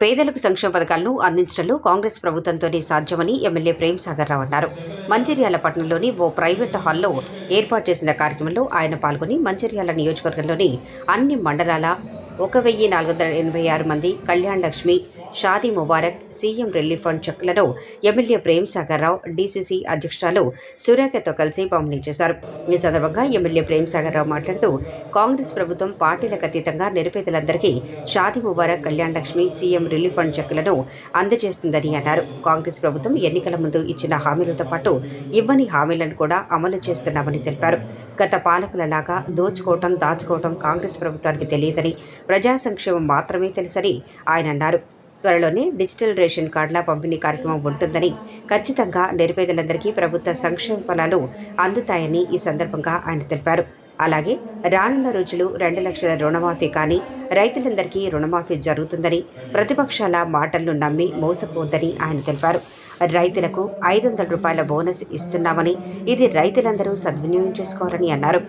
పేదలకు సంక్షేమ పథకాలను అందించడంలో కాంగ్రెస్ ప్రభుత్వంతోనే సాధ్యమని ఎమ్మెల్యే ప్రేమ్ సాగర్ రావు అన్నారు. మంచిర్యాల పట్టణంలోని ఓ ప్రైవేట్ హాల్లో ఏర్పాటు చేసిన కార్యక్రమంలో ఆయన పాల్గొని మంచిర్యాల నియోజకవర్గంలోని అన్ని మండలాల ఒక వెయ్యి నాలుగు వందల ఎనభై ఆరు మంది Kalyan Lakshmi Shaadi Mubarak CM relief fund చెక్లను MLA Prem Sagar Rao DCC అధ్యక్షురాలు సురేఖతో కలిసి పంపిణీ చేశారు. ఈ సందర్భంగా ఎమ్మెల్యే ప్రేమ్ సాగర్ రావు మాట్లాడుతూ కాంగ్రెస్ ప్రభుత్వం పార్టీలకు అతీతంగా నిరుపేదలందరికీ Shaadi Mubarak Kalyana Lakshmi CM relief fund చెక్కులను అందజేస్తుందని అన్నారు. కాంగ్రెస్ ప్రభుత్వం ఎన్నికల ముందు ఇచ్చిన హామీలతో పాటు ఇవ్వని హామీలను కూడా అమలు చేస్తున్నామని తెలిపారు. గత పాలకులలాగా దోచుకోవటం దాచుకోవటం కాంగ్రెస్ ప్రభుత్వానికి తెలియదని ప్రజా సంక్షేమం మాత్రమే తెలుసని ఆయన అన్నారు. త్వరలోనే డిజిటల్ రేషన్ కార్డుల పంపిణీ కార్యక్రమం ఉంటుందని ఖచ్చితంగా నిరుపేదలందరికీ ప్రభుత్వ సంక్షేమ ఫలాలు అందుతాయని ఈ సందర్భంగా ఆయన తెలిపారు. అలాగే రానున్న రోజులు రెండు లక్షల రుణమాఫీ కానీ రైతులందరికీ రుణమాఫీ జరుగుతుందని ప్రతిపక్షాల మాటలను నమ్మి మోసపోద్దని ఆయన తెలిపారు. రైతులకు ఐదు వందల రూపాయల బోనస్ ఇస్తున్నామని ఇది రైతులందరూ సద్వినియోగం చేసుకోవాలని అన్నారు.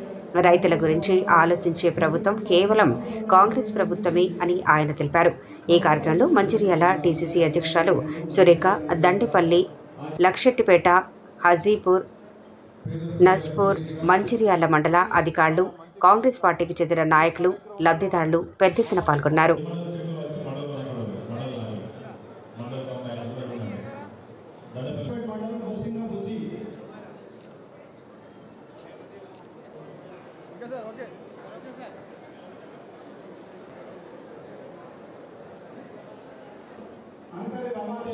రైతుల గురించి ఆలోచించే ప్రభుత్వం కేవలం కాంగ్రెస్ ప్రభుత్వమే అని ఆయన తెలిపారు. ఈ కార్యక్రమంలో మంచిర్యాల డీసీసీ అధ్యక్షురాలు సురేఖ దండిపల్లి లక్షెట్టిపేట హజీపూర్ నస్పూర్ మంచిర్యాల మండల అధికారులు కాంగ్రెస్ పార్టీకి చెందిన నాయకులు లబ్ధిదారులు పెద్ద ఎత్తున పాల్గొన్నారు.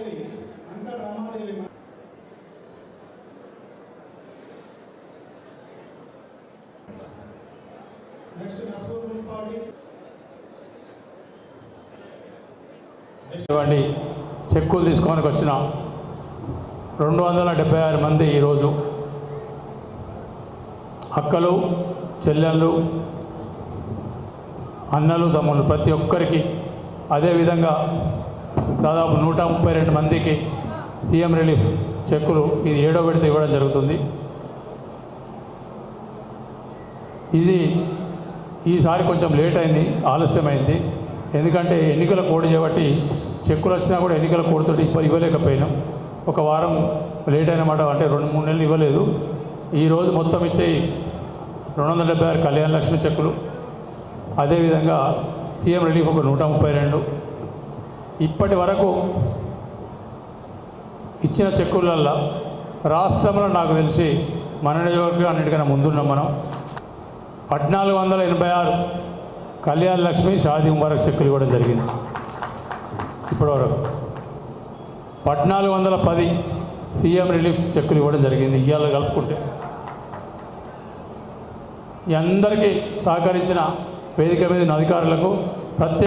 Ramadevi uncle Ramadevi. Next Naspur municipality ఇవ్వండి. చెక్కులు తీసుకోనికి వచ్చిన రెండు వందల డెబ్బై ఆరు మంది ఈరోజు అక్కలు చెల్లెళ్ళు అన్నలు తమ్ముళ్ళు ప్రతి ఒక్కరికి అదేవిధంగా దాదాపు నూట ముప్పై రెండు మందికి సీఎం రిలీఫ్ చెక్కులు ఇది ఏడో విడత ఇవ్వడం జరుగుతుంది. ఇది ఈసారి కొంచెం లేట్ అయింది ఆలస్యమైంది. ఎందుకంటే ఎన్నికల కోడ్ చేయబట్టి చెక్కులు వచ్చినా కూడా ఎన్నికల కోడ్తో ఇప్పుడు ఇవ్వలేకపోయినాం. ఒక వారం లేట్ అయినమాట అంటే రెండు మూడు నెలలు ఇవ్వలేదు. ఈరోజు మొత్తం ఇచ్చే రెండు వందల డెబ్బై ఆరు కళ్యాణ లక్ష్మి చెక్కులు. అదేవిధంగా సీఎం రిలీఫ్ ఒక నూట ముప్పై రెండు. ఇప్పటి వరకు ఇచ్చిన చెక్కులల్లో రాష్ట్రంలో నాకు తెలిసి మన నియోజకవర్గం అన్నిటికన్నా ముందున్నాం మనం. పద్నాలుగు వందల ఎనభై ఆరు కళ్యాణ్ లక్ష్మి షాది ముబారక్ చెక్కులు ఇవ్వడం జరిగింది. ఇప్పటివరకు పద్నాలుగు వందల పది సీఎం రిలీఫ్ చెక్కులు ఇవ్వడం జరిగింది. ఇవాళ కలుపుకుంటే ఈ అందరికీ సహకరించిన వేదిక మీద అధికారులకు ప్రత్యేక